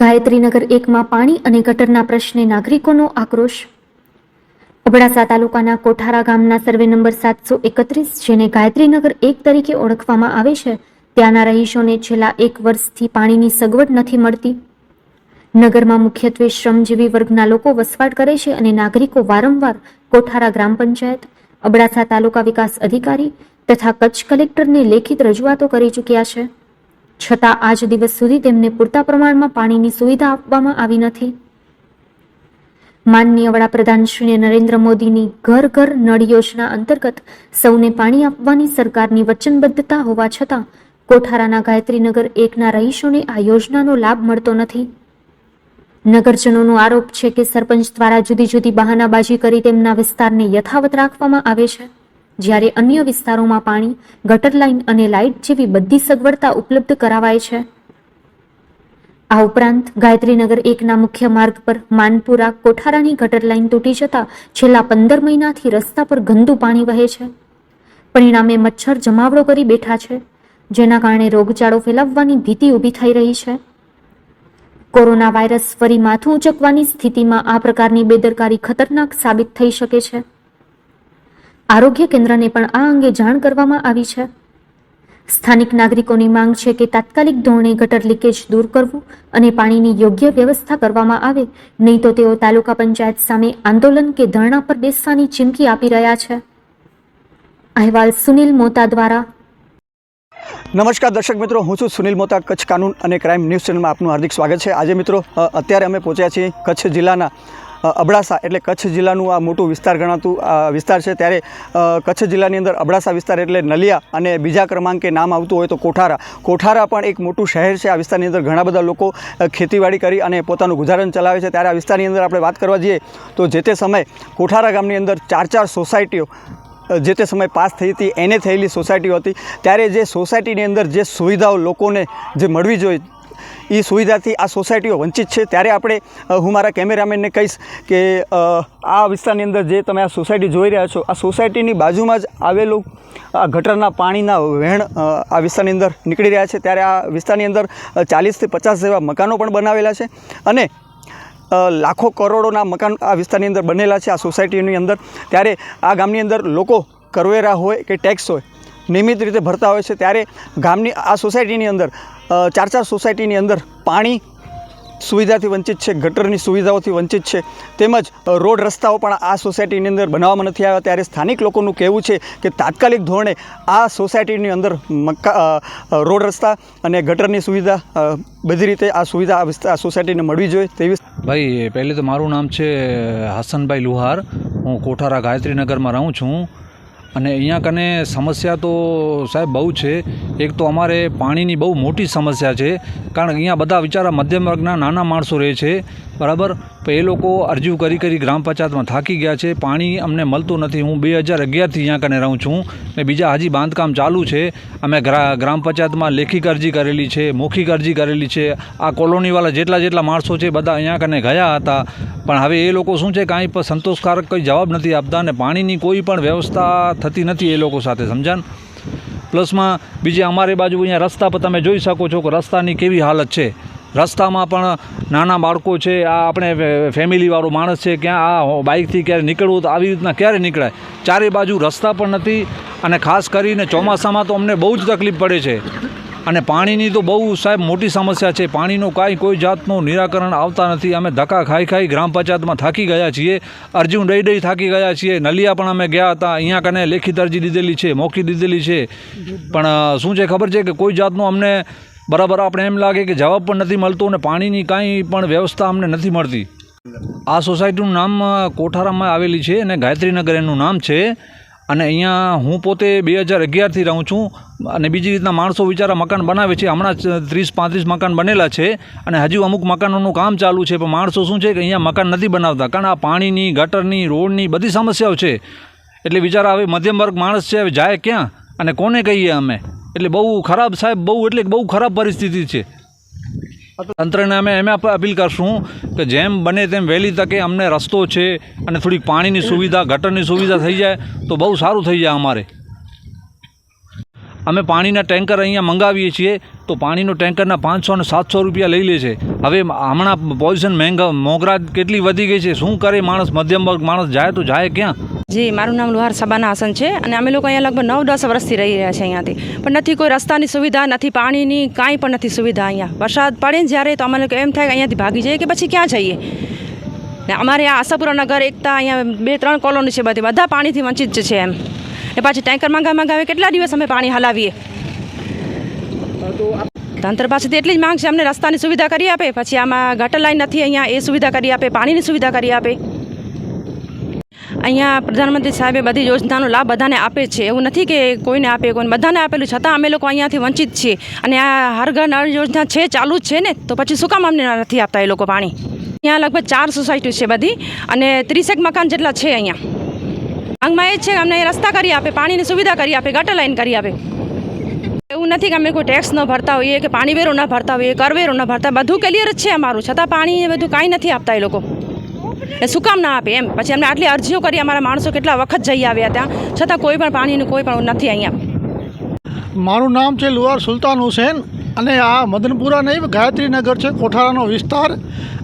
ગાયત્રીનગર એકમાં પાણી અને ગટરના પ્રશ્ને નાગરિકોનો આક્રોશ. અબડાસા તાલુકાના કોઠારા ગામના સર્વે નંબર સાતસો એકત્રીસ, જેને ગાયત્રીનગર એક તરીકે ઓળખવામાં આવે છે, ત્યાંના રહીશોને છેલ્લા એક વર્ષથી પાણીની સગવડ નથી મળતી. નગરમાં મુખ્યત્વે શ્રમજીવી વર્ગના લોકો વસવાટ કરે છે અને નાગરિકો વારંવાર કોઠારા ગ્રામ પંચાયત, અબડાસા તાલુકા વિકાસ અધિકારી તથા કચ્છ કલેક્ટરને લેખિત રજૂઆતો કરી ચૂક્યા છે. છતાં આજ દિવસ સુધી તેમને પૂરતા પ્રમાણમાં પાણીની સુવિધા આપવામાં આવી નથી. માનનીય વડાપ્રધાન શ્રી નરેન્દ્ર મોદીની ઘર ઘર નળ યોજના અંતર્ગત સૌને પાણી આપવાની સરકારની વચનબદ્ધતા હોવા છતાં કોઠારાના ગાયત્રીનગર એકના રહીશોને આ યોજનાનો લાભ મળતો નથી. નગરજનોનો આરોપ છે કે સરપંચ દ્વારા જુદી જુદી બહાનાબાજી કરી તેમના વિસ્તારને યથાવત રાખવામાં આવે છે. જ્યારે અન્ય વિસ્તારોમાં પાણી, ગટર લાઇન અને લાઇટ જેવી બધી સગવડતા ઉપલબ્ધ કરાવાય છે. આ ઉપરાંત ગાયત્રીનગર એકના મુખ્ય માર્ગ પર માનપુરા કોઠારાની ગટર લાઇન તૂટી જતા છેલ્લા પંદર મહિનાથી રસ્તા પર ગંદુ પાણી વહે છે. પરિણામે મચ્છર જમાવડો કરી બેઠા છે, જેના કારણે રોગચાળો ફેલાવવાની ભીતિ ઊભી થઈ રહી છે. કોરોના વાયરસ ફરી માથું ઉચકવાની સ્થિતિમાં આ પ્રકારની બેદરકારી ખતરનાક સાબિત થઈ શકે છે. આરોગ્ય કેન્દ્રને પણ આ અંગે જાણ કરવામાં આવી છે. સ્થાનિક નાગરિકોની માંગ છે કે તાત્કાલિક ધોરણે ગટર લીકેજ દૂર કરવું અને પાણીની યોગ્ય વ્યવસ્થા કરવામાં આવે, નહીં તો તેઓ તાલુકા પંચાયત સામે આંદોલન કે ધરણા પર બેસવાની ચીમકી આપી રહ્યા છે. અહેવાલ સુનિલ મોતા દ્વારા. નમસ્કાર દર્શક મિત્રો, હું છું સુનિલ મોતા, કચ્છ કાનૂન અને ક્રાઇમ ન્યૂઝ ચેનલમાં આપનું હાર્દિક સ્વાગત છે. આજે મિત્રો અત્યારે અમે પહોંચ્યા છીએ કચ્છ જિલ્લાના અબડાસા એટલે કચ્છ જિલ્લાનું આ મોટું વિસ્તાર ગણાતું વિસ્તાર છે. ત્યારે કચ્છ જિલ્લાની અંદર અબડાસા વિસ્તાર એટલે નલિયા અને બીજા ક્રમાંકે નામ આવતું હોય તો કોઠારા. કોઠારા પણ એક મોટું શહેર છે. આ વિસ્તારની અંદર ઘણા બધા લોકો ખેતીવાડી કરી અને પોતાનું ગુજારણ ચલાવે છે. ત્યારે આ વિસ્તારની અંદર આપણે વાત કરવા જઈએ તો જે તે સમયે કોઠારા ગામની અંદર ચાર ચાર સોસાયટીઓ જે તે સમયે પાસ થઈ હતી, એને થયેલી સોસાયટીઓ હતી. ત્યારે જે સોસાયટીની અંદર જે સુવિધાઓ લોકોને જે મળવી જોઈએ એ સુવિધાથી આ સોસાયટીઓ વંચિત છે. ત્યારે આપણે હું મારા કેમેરામેનને કહીશ કે આ વિસ્તારની અંદર જે તમે આ સોસાયટી જોઈ રહ્યા છો, આ સોસાયટીની બાજુમાં જ આવેલું આ ગટરના પાણીના વહેણ આ વિસ્તારની અંદર નીકળી રહ્યા છે. ત્યારે આ વિસ્તારની અંદર ચાલીસથી પચાસ જેવા મકાનો પણ બનાવેલા છે અને લાખો કરોડોના મકાન આ વિસ્તારની અંદર બનેલા છે આ સોસાયટીની અંદર. ત્યારે આ ગામની અંદર લોકો કરવેરા હોય કે ટેક્સ હોય નિયમિત રીતે ભરતા હોય છે. ત્યારે ગામની આ સોસાયટીની અંદર ચાર ચાર સોસાયટીની અંદર પાણી સુવિધાથી વંચિત છે ગટરની સુવિધાઓથી વંચિત છે. તેમજ રોડ રસ્તાઓ પણ આ સોસાયટીની અંદર બનાવવામાં નથી આવ્યા. ત્યારે સ્થાનિક લોકોનું કહેવું છે કે તાત્કાલિક ધોરણે આ સોસાયટીની અંદર અ, રોડ રસ્તા અને ગટરની સુવિધા બધી રીતે આ સુવિધા આ સોસાયટીને મળવી જોઈએ તેવી ભાઈ પહેલે તો મારું નામ છે હસનભાઈ લુહાર. હું કોઠારા ગાયત્રીનગરમાં રહું છું. અને અહીંયા કને સમસ્યા તો સાહેબ બહુ છે. એક તો અમારે પાણીની બહુ મોટી સમસ્યા છે. કારણ કે અહીંયા બધા બિચારા મધ્યમ વર્ગના નાના માણસો રહે છે. બરાબર? પણ એ લોકો અરજી કરી કરી ગ્રામ પંચાયતમાં થાકી ગયા છે. પાણી અમને મળતું નથી. હું બે હજાર અગિયારથી અહીંયા કને રહું છું. ને બીજા હજી બાંધકામ ચાલુ છે. અમે ગ્રા, ગ્રામ પંચાયતમાં લેખિક અરજી કરેલી છે, મૌખિક અરજી કરેલી છે. આ કોલોનીવાળા જેટલા જેટલા માણસો છે બધા અહીંયા કને ગયા હતા. પણ હવે એ લોકો શું છે? કાંઈ પણ સંતોષકારક કંઈ જવાબ નથી આપતા અને પાણીની કોઈ પણ વ્યવસ્થા થતી નથી એ લોકો સાથે સમજાણ પ્લસમાં બીજી અમારી બાજુ અહીંયા રસ્તા પર તમે જોઈ શકો છો કે રસ્તાની કેવી હાલત છે. રસ્તામાં પણ નાના બાળકો છે, આ આપણે ફેમિલીવાળો માણસ છે, ક્યાં આ બાઇકથી ક્યારે નીકળવું, તો આવી રીતના ક્યારે નીકળાય? ચારે બાજુ રસ્તા પણ નથી અને ખાસ કરીને ચોમાસામાં તો અમને બહુ જ તકલીફ પડે છે. અને પાણીની તો બહુ સાહેબ મોટી સમસ્યા છે, પાણીનું કાંઈ કોઈ જાતનું નિરાકરણ આવતા નથી. અમે ધક્કા ખાઈ ખાઈ ગ્રામ પંચાયતમાં થાકી ગયા છીએ અરજી દઈ દઈ થાકી ગયા છીએ, નલિયા પણ અમે ગયા હતા, અહીંયા કને લેખિત અરજી દીધેલી છે મૌખી દીધેલી છે. પણ શું છે ખબર છે કે કોઈ જાતનું અમને બરાબર આપણે એમ લાગે કે જવાબ પણ નથી મળતો અને પાણીની કાંઈ પણ વ્યવસ્થા અમને નથી મળતી. આ સોસાયટીનું નામ કોઠારામાં આવેલી છે અને ગાયત્રીનગર એનું નામ છે. અને અહીંયા હું પોતે બે હજાર અગિયારથી રહું છું અને બીજી રીતના માણસો બિચારા મકાન બનાવે છે. હમણાં ત્રીસ, પાંત્રીસ મકાન બનેલા છે અને હજુ અમુક મકાનોનું કામ ચાલુ છે. પણ માણસો શું છે કે અહીંયા મકાન નથી બનાવતા. કારણ આ પાણીની, ગટરની, રોડની બધી સમસ્યાઓ છે. એટલે બિચારા હવે મધ્યમ વર્ગ માણસ છે, હવે જાય ક્યાં? અને કોને કહીએ અમે? એટલે બહુ ખરાબ સાહેબ, બહુ એટલે બહુ ખરાબ પરિસ્થિતિ છે. તંત્રને અમે એમ અપ- અપીલ કરશું કે જેમ બને તેમ વહેલી તકે અમને રસ્તો છે અને થોડીક પાણીની સુવિધા, ગટરની સુવિધા થઈ જાય તો બહુ સારું થઈ જાય અમારે. અમે પાણીના ટેન્કર અહીંયા મંગાવીએ છીએ તો પાણીનો ટેન્કરના પાંચસો અને સાતસો રૂપિયા લઈ લે છે. હવે હમણાં પોઝિશન મહેંગા મોંઘરા કેટલી વધી ગઈ છે? શું કરે માણસ? મધ્યમ વર્ગ માણસ જાય તો જાય ક્યાં? જી, મારું નામ લુહાર સબાના હસન છે અને અમે લોકો અહીંયા લગભગ નવ, દસ વર્ષથી રહી રહ્યા છે અહીંયાથી. પણ નથી કોઈ રસ્તાની સુવિધા, નથી પાણીની, કાંઈ પણ નથી સુવિધા અહીંયા. વરસાદ પડે ને જ્યારે તો અમે એમ થાય કે અહીંયાથી ભાગી જઈએ કે પછી ક્યાં જઈએ? ને અમારે આ આશાપુરા નગર, એકતા અહીંયા બે, ત્રણ કોલોની છે બધી. બધા પાણીથી વંચિત છે એમ. ને પાછી ટેન્કર માંગા માંગાવે કેટલા દિવસ અમે પાણી હલાવીએ? તંત્ર પાસેથી એટલી જ માંગ છે, અમને રસ્તાની સુવિધા કરી આપે, પછી આમાં ગટર લાઈન નથી અહીંયા, એ સુવિધા કરી આપે, પાણીની સુવિધા કરી આપે. અહીંયા પ્રધાનમંત્રી સાહેબે બધી યોજનાનો લાભ બધાને આપે છે. એવું નથી કે કોઈને આપે, કોઈને બધાને આપેલું છતાં અમે લોકો અહીંયાથી વંચિત છીએ. અને આ હર ઘર નળ યોજના છે, ચાલુ જ છે ને, તો પછી શું કામ અમને નથી આપતા એ લોકો પાણી? અહીંયા લગભગ ચાર સોસાયટી છે બધી અને ત્રીસેક મકાન જેટલા છે અહીંયા. માંગમાં એ છે કે અમને રસ્તા કરી આપે, પાણીની સુવિધા કરી આપે, ગટર લાઈન કરી આપે. એવું નથી કે અમે કોઈ ટેક્સ ન ભરતા હોઈએ, કે પાણી વેરો ન ભરતા હોઈએ કરવેરો ન ભરતા, બધું ક્લિયર જ છે અમારું. છતાં પાણી બધું કાંઈ નથી આપતા એ લોકો. એ શું કામ ના આપે એમ? પછી અમને આટલી અરજીઓ કરી અમારા માણસો કેટલા વખત જઈ આવ્યા ત્યાં? છતાં કોઈ પણ પાણીનું, કોઈ પણ નથી અહીંયા. મારું નામ છે લુહાર સુલતાન હુસેન અને આ મદનપુરા નહીં ગાયત્રીનગર છે, કોઠારાનો વિસ્તાર.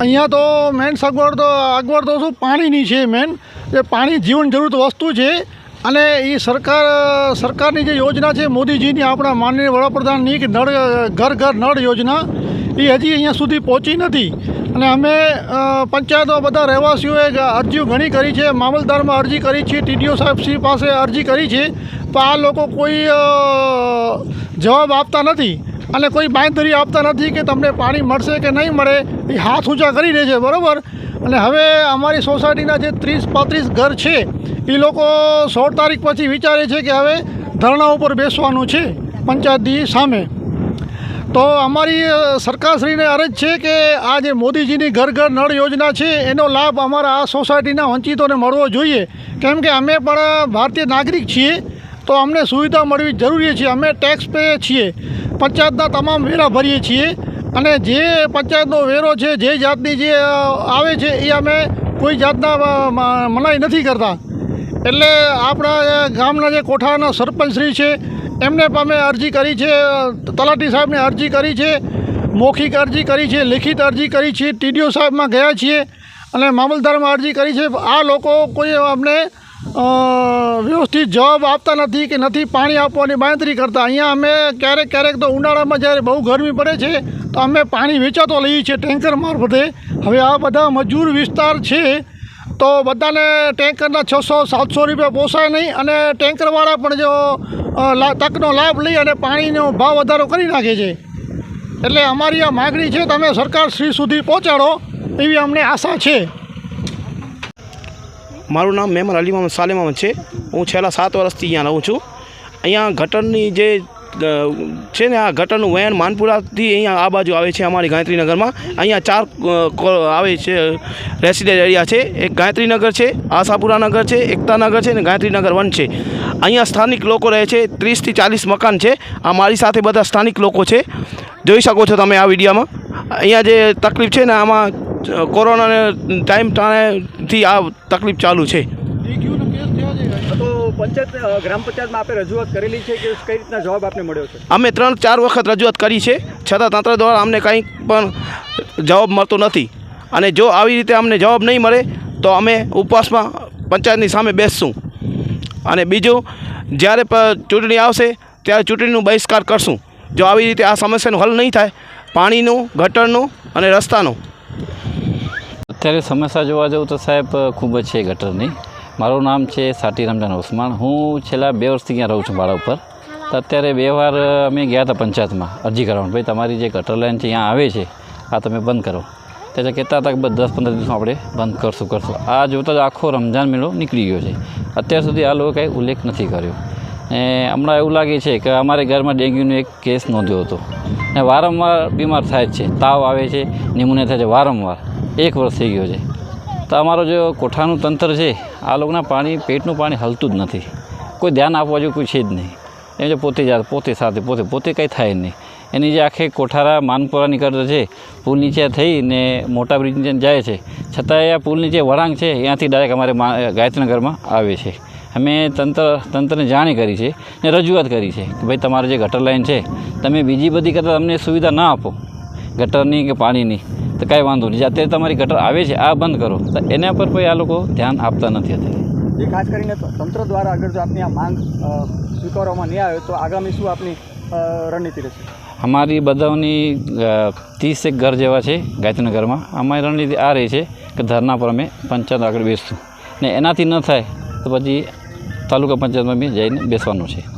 અહીંયા તો મેન સગવડ તો અગવડ તો શું? પાણીની છે મેન એ પાણી જીવન જરૂરત વસ્તુ છે અને એ સરકાર, સરકારની જે યોજના છે મોદીજીની, આપણા માનનીય વડાપ્રધાનની, કે નળ, ઘર ઘર, નળ યોજના એ હજી અહીંયા સુધી પહોંચી નથી. અને અમે પંચાયતો બધા રહેવાસીઓએ અરજીઓ ઘણી કરી છે. મામલતદારમાં અરજી કરી છે. ટીડીઓ સાહેબ શ્રી પાસે અરજી કરી છે. પણ આ લોકો કોઈ જવાબ આપતા નથી. અને કોઈ બાંયધરી આપતા નથી કે તમને પાણી મળશે કે નહીં મળે એ હાથ ઊંચા કરી દે છે, બરાબર? અને હવે અમારી સોસાયટીના જે ત્રીસ પાંત્રીસ ઘર છે, એ લોકો સોળ તારીખ પછી વિચારે છે કે હવે ધરણા ઉપર બેસવાનું છે પંચાયતની સામે. તો અમારી સરકારશ્રીને અરજ છે કે આ જે મોદીજીની ઘર ઘર નળ યોજના છે, એનો લાભ અમારા આ સોસાયટીના વંચિતોને મળવો જોઈએ. કેમ કે અમે પણ ભારતીય નાગરિક છીએ, તો અમને સુવિધા મળવી જરૂરી છે. અમે ટેક્સ પે છીએ. પંચાયતના તમામ વેરા ભરીએ છીએ. અને જે પંચાયતનો વેરો છે, જે જાતની જે આવે છે, એ અમે કોઈ જાતના મનાઈ નથી કરતા. એટલે આપણા ગામના જે કોઠાના સરપંચશ્રી છે એમને પણ અમે અરજી કરી છે, તલાટી સાહેબને અરજી કરી છે, મૌખિક અરજી કરી છે, લિખિત અરજી કરી છે, ટીડીઓ સાહેબમાં ગયા છીએ અને મામલતદારમાં અરજી કરી છે. આ લોકો કોઈ અમને વ્યવસ્થિત જવાબ આપતા નથી કે નથી પાણી આપવાની બાંયધરી કરતા. અહીંયા અમે ક્યારેક ક્યારેક તો ઉનાળામાં જ્યારે બહુ ગરમી પડે છે, તો અમે પાણી વેચાતો લઈએ છીએ ટેન્કર મારફતે. હવે આ બધા મજૂર વિસ્તાર છે, તો બધાને ટેન્કરના છસો, સાતસો રૂપિયા પોસાય નહીં અને ટેન્કરવાળા પણ જો તકનો લાભ લઈ અને પાણીનો ભાવ વધારો કરી નાખે છે. એટલે અમારી આ માગણી છે, તમે સરકાર શ્રી સુધી પહોંચાડો એવી અમને આશા છે. મારું નામ મેમર અલીમામ મોહમ્મદ છે. હું છેલ્લા સાત વર્ષથી અહીંયા રહું છું. અહીંયા ગટરની જે છે ને આ ગટરનું વહેણ માનપુરાથી અહીંયા આ બાજુ આવે છે અમારી ગાયત્રીનગરમાં. અહીંયા ચાર આવે છે, રેસિડેન્ટ એરિયા છે. એક ગાયત્રીનગર છે આશાપુરા નગર છે, એકતાનગર છે ને ગાયત્રીનગર વન છે. અહીંયા સ્થાનિક લોકો રહે છે, ત્રીસથી ચાલીસ મકાન છે. આ મારી સાથે બધા સ્થાનિક લોકો છે. જોઈ શકો છો તમે આ વિડીયોમાં. અહીંયા જે તકલીફ છે ને આમાં કોરોનાને ટાઈમ ટાણેથી આ તકલીફ ચાલુ છે. તો પંચાયત ગ્રામ પંચાયતમાં આપે રજૂઆત કરેલી છે કે કઈ રીતના જવાબ આપને મળ્યો છે? અમે ત્રણ ચાર વખત રજૂઆત કરી છે. છતાં તંત્ર દ્વારા અમને કંઈ પણ જવાબ મળતો નથી. અને જો આવી રીતે અમને જવાબ નહીં મળે તો અમે ઉપવાસમાં પંચાયતની સામે બેસશું. અને બીજું જ્યારે ચૂંટણી આવશે ત્યારે ચૂંટણીનું બહિષ્કાર કરશું. જો આવી રીતે આ સમસ્યાનું હલ નહીં થાય પાણીનું ગટરનું અને રસ્તાનું. અત્યારે સમસ્યા જોવા જવું તો સાહેબ ખૂબ જ છે ગટરની. મારું નામ છે સાટી રમજાન ઉસ્માન. હું છેલ્લા બે વર્ષથી ત્યાં રહું છું ભાડા ઉપર. તો અત્યારે બે વાર અમે ગયા હતા પંચાયતમાં અરજી કરવાનું. ભાઈ, તમારી જે ગટર લાઈન છે ત્યાં આવે છે, આ તમે બંધ કરો. ત્યારે કહેતા હતા કે દસ પંદર દિવસમાં આપણે બંધ કરશું કરશું. આ જોતા જ આખો રમજાન મેળો નીકળી ગયો છે. અત્યાર સુધી આ લોકો કંઈ ઉલ્લેખ નથી કર્યો. ને હમણાં એવું લાગે છે કે અમારે ઘરમાં ડેન્ગ્યુનો એક કેસ નોંધ્યો હતો. ને વારંવાર બીમાર થાય છે. તાવ આવે છે, નિમોનિયા થાય છે, વારંવાર. એક વર્ષ થઈ ગયો છે. તો અમારો જે કોઠાનું તંત્ર છે, આ લોકોના પાણી, પેટનું પાણી હલતું જ નથી. કોઈ ધ્યાન આપવા જેવું કોઈ છે જ નહીં. એમ જે પોતે જાત પોતે સાથે, પોતે પોતે કંઈ થાય જ નહીં. એની જે આખે કોઠારા માનપુરાની નીકળતો છે, પુલ નીચે થઈને મોટા બ્રિજ નીચે જાય છે. છતાં આ પુલ નીચે વળાંક છે, ત્યાંથી ડાયરેક્ટ અમારે ગાયત્રીનગરમાં આવે છે. અમે તંત્ર, તંત્રને જાણ કરી છે ને રજૂઆત કરી છે કે ભાઈ તમારે જે ગટર લાઈન છે, તમે બીજી બધી કરતાં અમને સુવિધા ના આપો. ગટરની કે પાણીની તો કાંઈ વાંધો નહીં. જે અત્યારે તમારી ગટર આવે છે આ બંધ કરો. તો એના પર કોઈ આ લોકો ધ્યાન આપતા નથી અત્યારે. એ ખાસ કરીને ત- તંત્ર દ્વારા અગર જો આપની આ માંગ સ્વીકારવામાં નહીં આવે તો આગામી શું આપની રણનીતિ રહેશે? અમારી બધાની ત્રીસેક ઘર જેવા છે ગાયત્રીનગરમાં. અમારી રણનીતિ આ રહી છે કે ધરના પર અમે પંચાયત આગળ બેસશું. ને એનાથી ન થાય તો પછી તાલુકા પંચાયતમાં બી જઈને બેસવાનું છે.